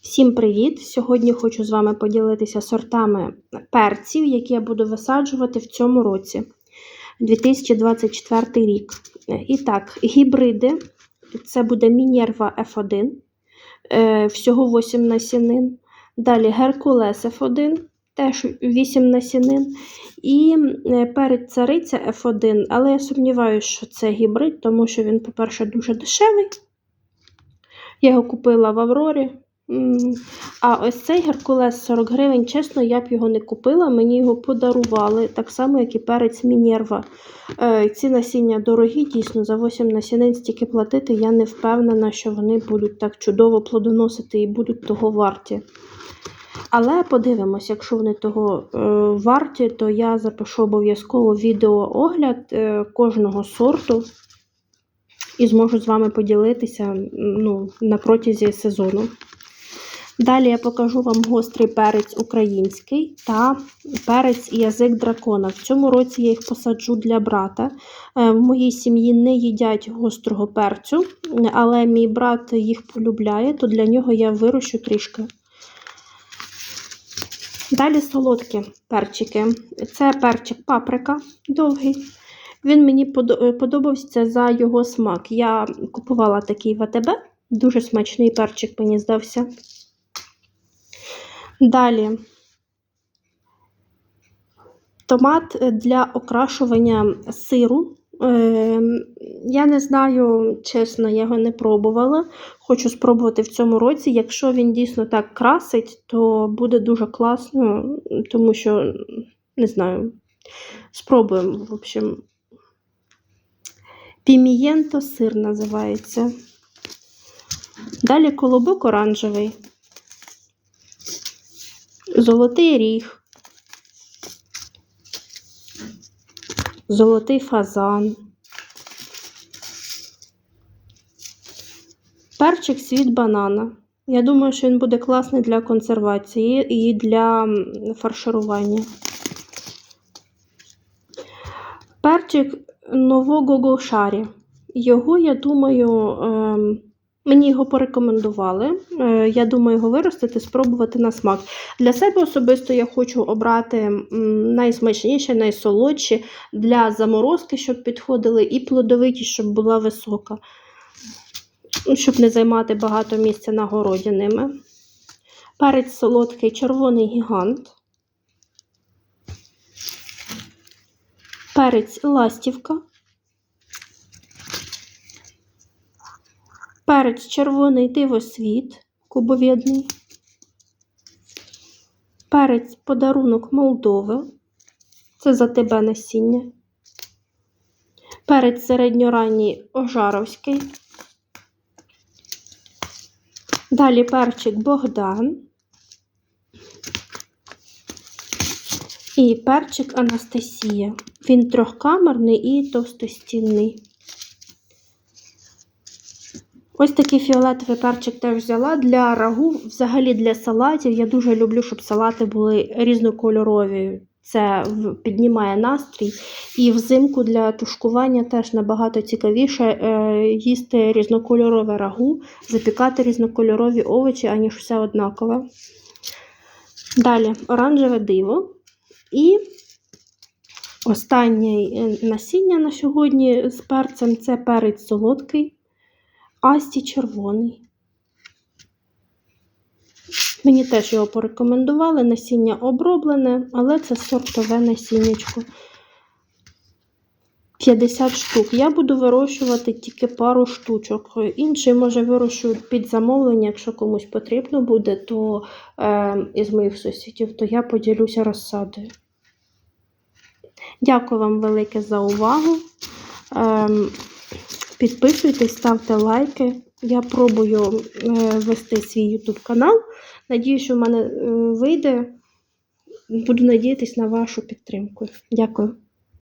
Всім привіт! Сьогодні хочу з вами поділитися сортами перців, які я буду висаджувати в цьому році, 2024 рік. І так, гібриди це буде Мінерва F1, е, всього 8 насінин. Далі Геркулес F1, теж 8 насінин. І е, перець цариця F1, але я сумніваюся, що це гібрид, тому що він, по-перше, дуже дешевий. Я його купила в Аврорі. А ось цей Геркулес 40 гривень, чесно, я б його не купила, мені його подарували, так само, як і перець Мінерва. Е, Ці насіння дорогі, дійсно, за 8 насінин стільки платити, я не впевнена, що вони будуть так чудово плодоносити і будуть того варті. Але подивимось, якщо вони того е, варті, то я запишу обов'язково відеоогляд е, кожного сорту і зможу з вами поділитися ну, на протязі сезону. Далі я покажу вам гострий перець український та перець язик дракона. В цьому році я їх посаджу для брата. Е, В моїй сім'ї не їдять гострого перцю, але мій брат їх полюбляє, то для нього я вирощу трішки. Далі солодкі перчики. Це перчик паприка довгий. Він мені подобався за його смак. Я купувала такий в АТБ. Дуже смачний перчик мені здався. Далі томат для окрашування сиру. Ем, Я не знаю, чесно, я його не пробувала. Хочу спробувати в цьому році. Якщо він дійсно так красить, то буде дуже класно, тому що, не знаю, спробуємо, в общем. Пімієнто сир називається. Далі колобок оранжевий. Золотий ріг, золотий фазан, перчик світ банана. Я думаю, що він буде класний для консервації і для фарширування. Перчик нового гошарі. Його, я думаю, ем, Мені його порекомендували. Е, Я думаю його виростити, спробувати на смак. Для себе особисто я хочу обрати найсмачніші, найсолодші для заморозки, щоб підходили, і плодовиті, щоб була висока, Ну, щоб не займати багато місця на городі ними. Перець солодкий, червоний гігант. Перець ластівка. Перець червоний дивосвіт кубовідний. Перець подарунок Молдови. Це за тебе насіння. Перець середньоранній Ожаровський. Далі перчик Богдан. І перчик Анастасія. Він трьохкамерний і товстостінний. Ось такий фіолетовий перчик теж взяла для рагу, взагалі для салатів. Я дуже люблю, щоб салати були різнокольорові. Це піднімає настрій. І взимку для тушкування теж набагато цікавіше е, їсти різнокольорове рагу, запікати різнокольорові овочі, аніж все однакове. Далі оранжеве диво. І останнє насіння на сьогодні з перцем це перець солодкий. Асті червоний. Мені теж його порекомендували. Насіння оброблене, але це сортове насіннячко. 50 штук. Я буду вирощувати тільки пару штучок. Інший, може, вирощую під замовлення, якщо комусь потрібно буде, то е, із моїх сусідів, то я поділюся розсадою. Дякую вам велике за увагу. Ем, Підписуйтесь, ставте лайки. Я пробую е, вести свій YouTube канал. Надію, що в мене е, вийде. Буду надіятися на вашу підтримку. Дякую.